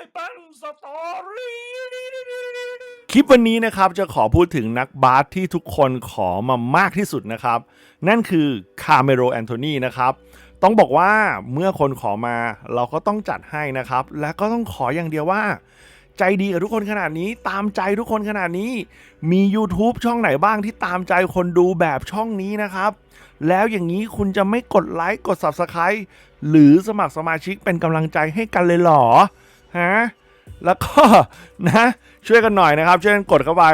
ายเป็นสตอรี่คลิปวันนี้นะครับจะขอพูดถึงนักบาสที่ทุกคนขอมามากที่สุดนะครับ นั่นคือคาเมโรแอนโทนีนะครับต้องบอกว่าเมื่อคนขอมาเราก็ต้องจัดให้นะครับ และก็ต้องขออย่างเดียวว่า ใจดีกับทุกคนขนาดนี้ ตามใจทุกคนขนาดนี้ มี YouTube ช่องไหนบ้างที่ตามใจคนดูแบบช่องนี้นะครับ แล้วอย่างนี้คุณจะไม่กดไลค์กด Subscribe หรือสมัครสมาชิกเป็นกำลังใจให้กันเลยเหรอ ฮะแล้วก็นะช่วยกันหน่อยนะครับ ช่วยกันกดเข้าไป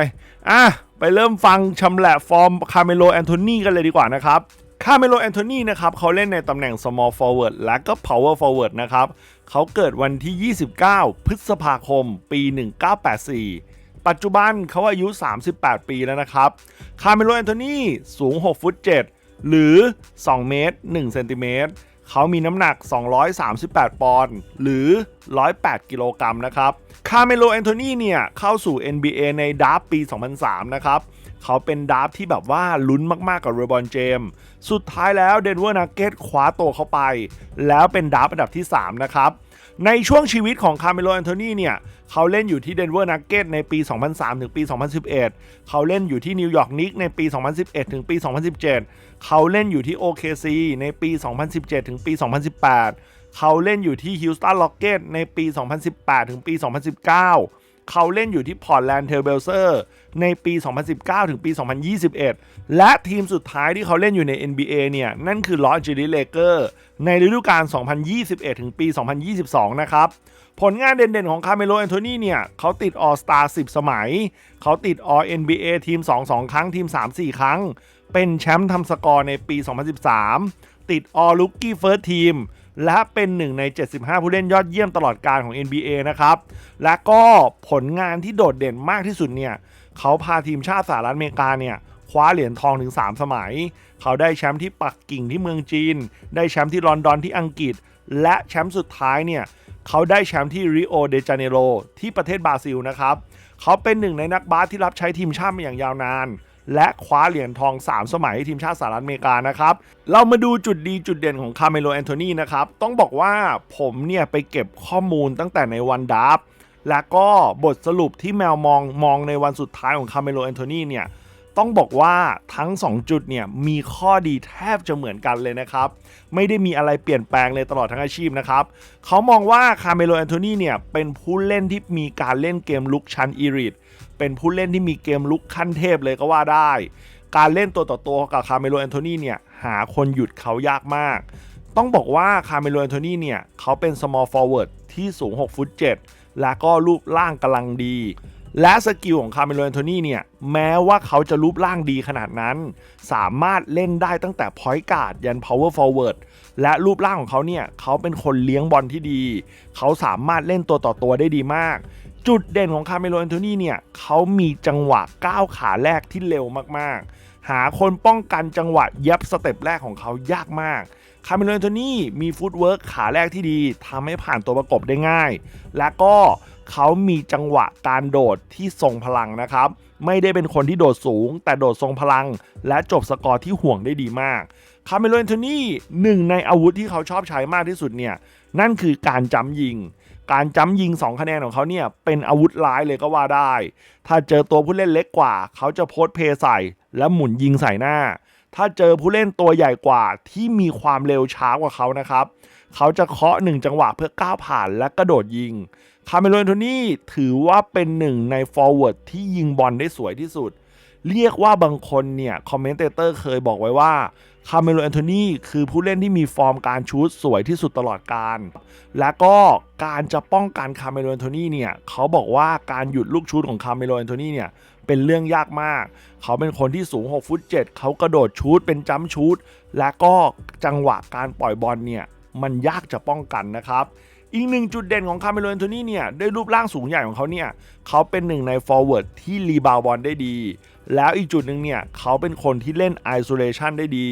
อะไปเริ่มฟังชำแหละฟอร์มคาเมโลแอนโทนีกันเลยดีกว่านะครับคาเมโลแอนโทนีนะครับเขาเล่นในตำแหน่ง small forward และก็ power forward นะครับเขาเกิดวันที่ 29 พฤษภาคม ปี 1984 ปัจจุบันเขาอายุ 38 ปีแล้วนะครับ คาเมโลแอนโทนีสูง 6 ฟุต 7 หรือ 2 เมตร1เซนติเมตร เขามีน้ำหนัก 238 ปอนด์หรือ 108 กิโลกรัมนะครับ คาเมโลแอนโทนีเนี่ยเข้าสู่ NBA ในดราร์ปี 2003 นะครับ เขาเป็นดราร์ที่แบบว่าลุ้นมาก ๆ กับเรบอนเจมส์สุดท้ายแล้วเดนเวอร์นักเก็ตคว้าตัวเขาไป แล้วเป็นดราฟต์อันดับที่ 3 นะครับ ในช่วงชีวิตของคาร์เมโลแอนโทนีเนี่ย เขาเล่นอยู่ที่เดนเวอร์นักเก็ตในปี 2003 ถึงปี 2011 เขาเล่นอยู่ที่นิวยอร์กนิกในปี 2011 ถึงปี 2017 เขาเล่นอยู่ที่ OKC ในปี 2017 ถึงปี 2018 เขาเล่นอยู่ที่ฮิวสตันล็อกเก็ตในปี 2018 ถึงปี 2019 เขาเล่นอยู่ที่พอร์ตแลนด์เทเบลเซอร์ในปี 2019 ถึงปี 2021 และทีมสุดท้ายที่เขาเล่นอยู่ใน NBA เนี่ย นั่นคือลอสจิลิเลเกอร์ในฤดูกาล 2021 ถึงปี 2022 นะครับ ผลงานเด่นๆของคาเมโลแอนโทนีเนี่ย เขาติดออสตา10 สมัย เขาติด All NBA ทีม 2 2 ครั้งทีม 3 4 ครั้ง เป็นแชมป์ทำสกอร์ในปี 2013 ติด All Rookie First Team และเป็นหนึ่งใน 75 ผู้เล่นยอดเยี่ยมตลอดการของ NBA นะครับ และก็ผลงานที่โดดเด่นมากที่สุดเนี่ยเขาพาทีมชาติสหรัฐอเมริกาเนี่ยคว้าเหรียญทองถึง 3 สมัย เขาได้แชมป์ที่ปักกิ่งที่เมืองจีน ได้แชมป์ที่ลอนดอนที่อังกฤษ และแชมป์สุดท้ายเนี่ยเขาได้แชมป์ที่ริโอเดจาเนโรที่ประเทศบราซิลนะครับ เขาเป็นหนึ่งในนักบาสที่รับใช้ทีมชาติมาอย่างยาวนาน และคว้าเหรียญทอง 3 สมัยให้ทีมชาติสหรัฐอเมริกานะครับ เรามาดูจุดดีจุดเด่นของคาเมโลแอนโทนีนะครับ ต้องบอกว่าผมเนี่ยไปเก็บข้อมูลตั้งแต่ในวันดับและก็บทสรุปที่แมวมองมองในวันสุดท้ายของคาเมโลแอนโทนีเนี่ยต้องบอกว่าทั้ง 2 จุดเนี่ยมีข้อดีแทบจะเหมือนกันเลยนะครับ ไม่ได้มีอะไรเปลี่ยนแปลงเลยตลอดทั้งอาชีพนะครับ เขามองว่าคาเมโลแอนโทนีเนี่ยเป็นผู้เล่นที่มีการเล่นเกมลุกชั้นอีริท เป็นผู้เล่นที่มีเกมลุกขั้นเทพเลยก็ว่าได้ การเล่นตัวต่อตัวกับคาเมโลแอนโทนีเนี่ยหาคนหยุดเขายากมาก ต้องบอกว่าคาเมโลแอนโทนีเนี่ยเขาเป็น small forward ที่สูง 6 ฟุต 7 และก็รูปร่างกำลังดี และสกิลของคาร์เมโลแอนโทนีเนี่ยแม้ว่าเขาจะรูปร่างดีขนาดนั้น สามารถเล่นได้ตั้งแต่พอยต์การ์ดยัน power forward และรูปร่างของเขาเนี่ยเขาเป็นคนเลี้ยงบอลที่ดี เขาสามารถเล่นตัวต่อตัวได้ดีมาก จุดเด่นของคาร์เมโลแอนโทนีเนี่ยเขามีจังหวะก้าวขาแรกที่เร็วมากๆ หาคนป้องกันจังหวะย็บสเต็ปแรกของเขายากมากคาร์เมโลแอนโทนีมีฟุตเวิร์กขาแรกที่ดีทำให้ผ่านตัวประกบได้ง่าย และก็เขามีจังหวะการโดดที่ทรงพลังนะครับ ไม่ได้เป็นคนที่โดดสูง แต่โดดทรงพลัง และจบสกอร์ที่ห่วงได้ดีมากคาร์เมโลแอนโทนีหนึ่งในอาวุธที่เขาชอบใช้มากที่สุดเนี่ยนั่นคือการจำยิง การจ้ำยิง 2 คะแนนของเขาเนี่ยเป็นอาวุธร้ายเลยก็ว่าได้ ถ้าเจอตัวผู้เล่นเล็กกว่า เขาจะโพสเพย์ใส่ และหมุนยิงใส่หน้า ถ้าเจอผู้เล่นตัวใหญ่กว่าที่มีความเร็วช้ากว่าเขานะครับ เขาจะเคาะหนึ่งจังหวะเพื่อก้าวผ่านและกระโดดยิง คาเมโลแอนโทนี่ถือว่าเป็นหนึ่งในฟอร์เวิร์ดที่ยิงบอลได้สวยที่สุด เรียกว่าบางคนเนี่ย คอมเมนเตเตอร์เคยบอกไว้ว่าคาเมโลแอนโทนีคือผู้เล่นที่มีฟอร์มการชูตสวยที่สุดตลอดการ และก็การจะป้องกันคาเมโลแอนโทนีเนี่ย เขาบอกว่าการหยุดลูกชูตของคาเมโลแอนโทนีเนี่ยเป็นเรื่องยากมาก เขาเป็นคนที่สูง6ฟุต7เขากระโดดชูตเป็นจัมชูตและก็จังหวะการปล่อยบอลเนี่ยมันยากจะป้องกันนะครับอีกหนึ่งจุดเด่นของคาเมโลแอนโทนีเนี่ยด้วยรูปร่างสูงใหญ่ของเขาเนี่ยเขาเป็นหนึ่งในฟอร์เวิร์ดที่รีบาวบอลได้ดี แล้วอีกจุดหนึ่งเนี่ยเขาเป็นคนที่เล่นไอโซเลชันได้ดี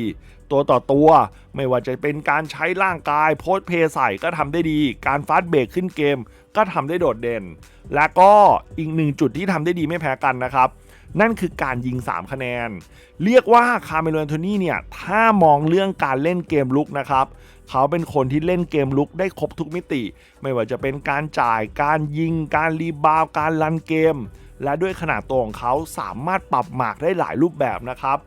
ตัวต่อตัว ไม่ว่าจะเป็นการใช้ร่างกายโพสเพย์ใส่ก็ทำได้ดี การฟาสเบรกขึ้นเกมก็ทำได้โดดเด่น และก็อีกหนึ่งจุดที่ทำได้ดีไม่แพ้กันนะครับ นั่นคือการยิง 3 คะแนน เรียกว่าคาร์เมลอนโทนี่เนี่ยถ้ามองเรื่องการเล่นเกมลุกนะครับเขาเป็นคนที่เล่นเกมลุกได้ครบทุกมิติ ไม่ว่าจะเป็นการจ่ายการยิงการรีบาวการลันเกม และด้วยขนาดตัวของเขาสามารถปรับหมากได้หลายรูปแบบนะครับ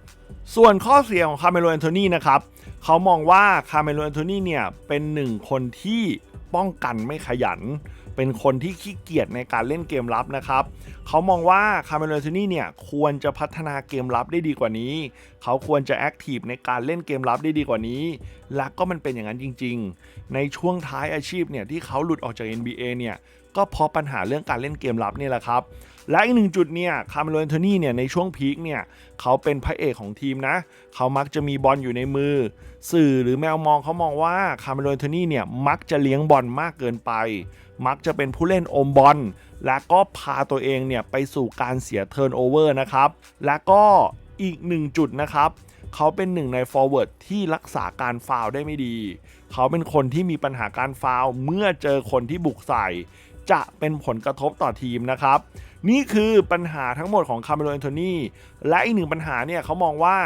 ส่วนข้อเสียของคาร์เมโลแอนโทนีนะครับเขามองว่าคาร์เมโลแอนโทนีเนี่ยเป็นหนึ่งคนที่ป้องกันไม่ขยัน เป็นคนที่ขี้เกียจในการเล่นเกมรับนะครับ เขามองว่าคาร์เมโลแอนโทนีเนี่ยควรจะพัฒนาเกมรับได้ดีกว่านี้เขาควรจะแอคทีฟในการเล่นเกมรับได้ดีกว่านี้ และก็มันเป็นอย่างนั้นจริง ๆ ในช่วงท้ายอาชีพเนี่ยที่เขาหลุดออกจาก NBA เนี่ยก็เพราะปัญหาเรื่องการเล่นเกมรับนี่แหละครับ และอีกหนึ่งจุดเนี่ยคาร์เมโลอนโทนี่เนี่ยในช่วงพีคเนี่ยเขาเป็นพระเอกของทีมนะ เขามักจะมีบอลอยู่ในมือ สื่อหรือแมวมองเขามองว่าคาร์เมโลอนโทนี่เนี่ยมักจะเลี้ยงบอลมากเกินไป มักจะเป็นผู้เล่นอมบอลและก็พาตัวเองเนี่ยไปสู่การเสียเทิร์นโอเวอร์นะครับ และก็ อีกหนึ่งจุดนะครับเขาเป็นหนึ่งในฟอร์เวิร์ดที่รักษาการฟาวได้ไม่ดี เขาเป็นคนที่มีปัญหาการฟาวเมื่อเจอคนที่บุกใส่ จะเป็นผลกระทบต่อทีมนะครับ นี่คือปัญหาทั้งหมดของคาร์เมโลแอนโทนีและอีกหนึ่งปัญหาเนี่ยเขามองว่า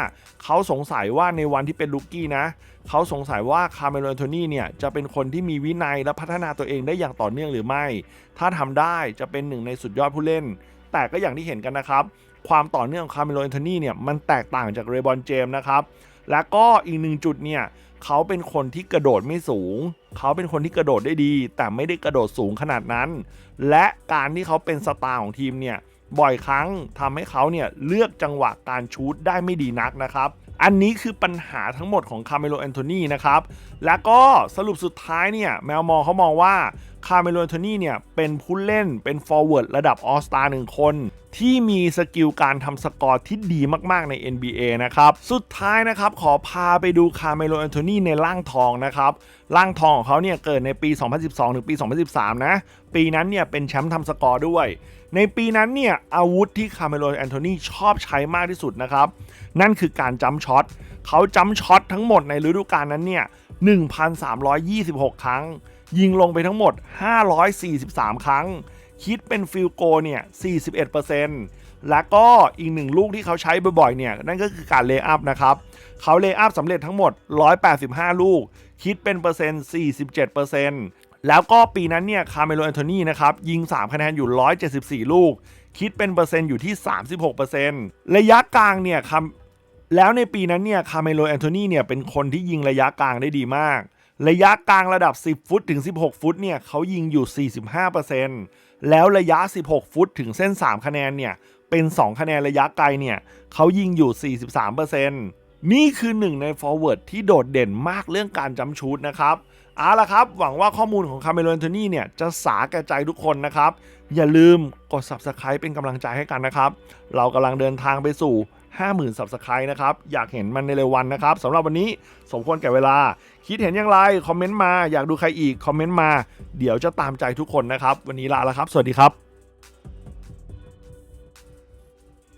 เขาสงสัยว่าในวันที่เป็นลูกกี้นะ เขาสงสัยว่าคาร์เมโลแอนโทนีเนี่ยจะเป็นคนที่มีวินัยและพัฒนาตัวเองได้อย่างต่อเนื่องหรือไม่ ถ้าทำได้จะเป็นหนึ่งในสุดยอดผู้เล่น แต่ก็อย่างที่เห็นกันนะครับ ความต่อเนื่องของคาร์เมโลแอนโทนีเนี่ยมันแตกต่างจากเรย์บอนเจมส์นะครับ และก็อีกหนึ่งจุดเนี่ยเขาเป็นคนที่กระโดดไม่สูง เขาเป็นคนที่กระโดดได้ดี แต่ไม่ได้กระโดดสูงขนาดนั้น และการที่เขาเป็นสตาร์ของทีมเนี่ยบ่อยครั้งทำให้เขาเนี่ยเลือกจังหวะการชูตได้ไม่ดีนักนะครับ อันนี้คือปัญหาทั้งหมดของคาร์เมโลแอนโทนีนะครับ แล้วก็สรุปสุดท้ายเนี่ยแมวมองเขามองว่า คาร์เมโลแอนโทนี่เนี่ยเป็นผู้เล่นเป็นฟอร์เวิร์ดระดับออสตาหนึ่งคน ที่มีสกิลการทำสกอร์ที่ดีมากๆใน NBA นะครับ สุดท้ายนะครับขอพาไปดูคาร์เมโลแอนโทนี่ในร่างทองนะครับร่างทองของเขาเนี่ยเกิดในปี 2012 ถึงปี 2013 นะ ปีนั้นเนี่ยเป็นแชมป์ทำสกอร์ด้วย ในปีนั้นเนี่ยอาวุธที่คาร์เมโลแอนโทนีชอบใช้มากที่สุดนะครับ นั่นคือการจัมช็อตเขาจัมช็อตทั้งหมดในฤดูกาลนั้นเนี่ย 1,326 ครั้ง ยิงลงไปทั้งหมด 543 ครั้ง คิดเป็นฟิลโกเนี่ย41%แล้วก็อีกหนึ่งลูกที่เขาใช้บ่อยๆเนี่ยนั่นก็คือการเลย์อัพนะครับ เขาเลย์อัพสำเร็จทั้งหมด 185 ลูก คิดเป็นเปอร์เซ็นต์47%แล้วก็ปีนั้นเนี่ยคาร์เมโลแอนโทนีนะครับยิง 3 คะแนนอยู่ 174 ลูก คิดเป็นเปอร์เซ็นต์อยู่ที่ 36%ระยะกลางเนี่ยคแล้วในปีนั้นเนี่ยคาร์เมโลแอนโทนีเนี่ยเป็นคนที่ยิงระยะกลางได้ดีมาก ระยะกลางระดับ 10 ฟุตถึง 16 ฟุตเนี่ยเขายิงอยู่ 45%แล้วระยะ 16 ฟุตถึงเส้น 3 คะแนนเนี่ยเป็น 2 คะแนนระยะไกลเนี่ยเขายิงอยู่ 43%นี่คือหนึ่งใน forward ที่โดดเด่นมากเรื่องการจำชูดนะครับเอาละครับ หวังว่าข้อมูลของคาร์เมโลอนโทนี่เนี่ยจะสาแก่ใจทุกคนนะครับ อย่าลืมกด subscribe เป็นกำลังใจให้กันนะครับ เรากำลังเดินทางไปสู่ 50,000 subscribe นะครับ อยากเห็นมันในเร็ววันนะครับสำหรับวันนี้สมควรแก่เวลา คิดเห็นอย่างไร คอมเมนต์มา อยากดูใครอีก คอมเมนต์มา เดี๋ยวจะตามใจทุกคนนะครับ วันนี้ลาแล้วครับ สวัสดีครับ